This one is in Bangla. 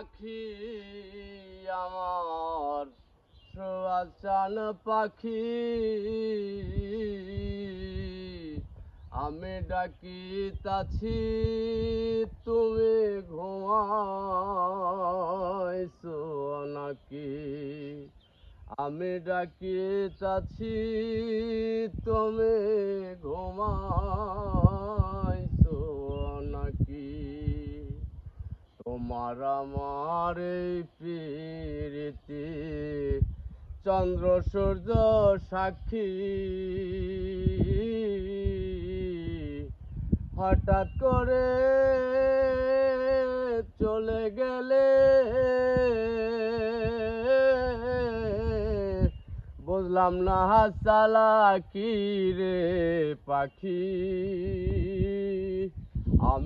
পাখি আমার সোয়াচান পাখি। আমি ডাকি তাছি তুমি ঘুমাইছো নাকি? আমি ডাকিতাছি তুমি ঘুমাইছো নাকি তোমার আমার এই প্রীতি। চন্দ্র, সূর্য, সাক্ষী। হঠাৎ করে চলে গেলে বুঝলাম না চালা কি রে পাখি।